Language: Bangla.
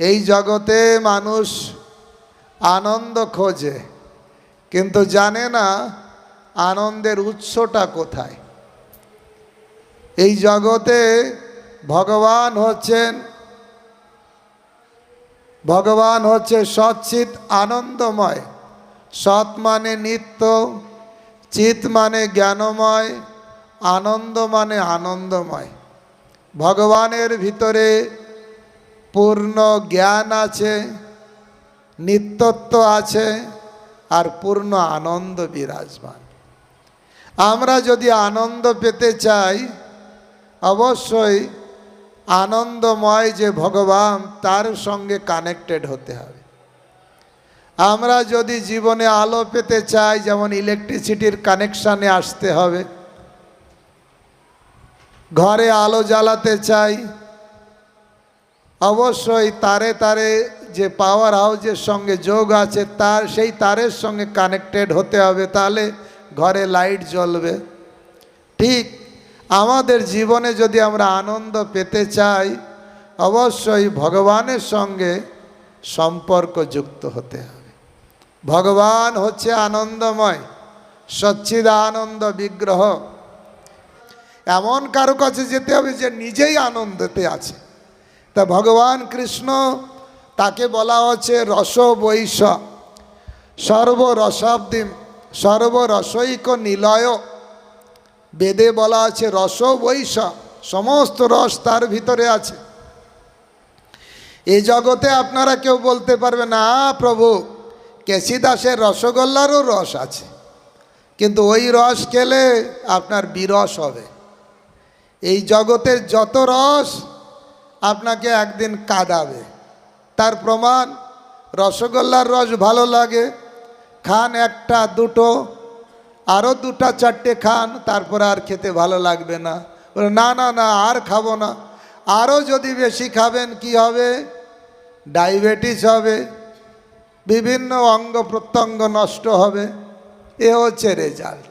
এই জগতে মানুষ আনন্দ খোঁজে, কিন্তু জানে না আনন্দের উৎসটা কোথায়। এই জগতে ভগবান হচ্ছেন, ভগবান হচ্ছে সচ্চিত আনন্দময়। সৎ মানে নিত্য চিত মানে জ্ঞানময়, আনন্দ মানে আনন্দময়। ভগবানের ভিতরে পূর্ণ জ্ঞান আছে, নিত্যত্ব আছে, আর পূর্ণ আনন্দ বিরাজমান। আমরা যদি আনন্দ পেতে চাই, অবশ্যই আনন্দময় যে ভগবান, তার সঙ্গে কানেক্টেড হতে হবে। আমরা যদি জীবনে আলো পেতে চাই, যেমন ইলেকট্রিসিটির কানেকশানে আসতে হবে, ঘরে আলো জ্বালাতে চাই অবশ্যই তারে তারে যে পাওয়ার হাউসের সঙ্গে যোগ আছে, তার সেই তারের সঙ্গে কানেক্টেড হতে হবে, তাহলে ঘরে লাইট জ্বলবে। ঠিক আমাদের জীবনে যদি আমরা আনন্দ পেতে চাই, অবশ্যই ভগবানের সঙ্গে সম্পর্ক যুক্ত হতে হবে। ভগবান হচ্ছে আনন্দময়, সচ্চিদানন্দ বিগ্রহ। এমন কারও কাছে যেতে হবে যে নিজেই আনন্দতে আছে। তা ভগবান কৃষ্ণ তাকে বলা হচ্ছে রস বৈশ সর্বরসাব্দিম, সর্বরসৈক নিলয়। বেদে বলা আছে রস বৈশ সমস্ত রস তার ভিতরে আছে। এই জগতে আপনারা কেউ বলতে পারবে, না প্রভু কেসি দাসের রসগোল্লারও রস আছে। কিন্তু ওই রস খেলে আপনার বিরস হবে। এই জগতের যত রস আপনাকে একদিন কাঁদাবে। তার প্রমাণ, রসগোল্লার রস ভালো লাগে। খান একটা, দুটো আরও দুটা, চারটে খান, তারপরে আর খেতে ভালো লাগবে না। না না না, আর খাব না। আরও যদি বেশি খাবেন, কি হবে? ডায়াবেটিস হবে। বিভিন্ন অঙ্গ প্রত্যঙ্গ নষ্ট হবে। এ হচ্ছে রেজাল্ট।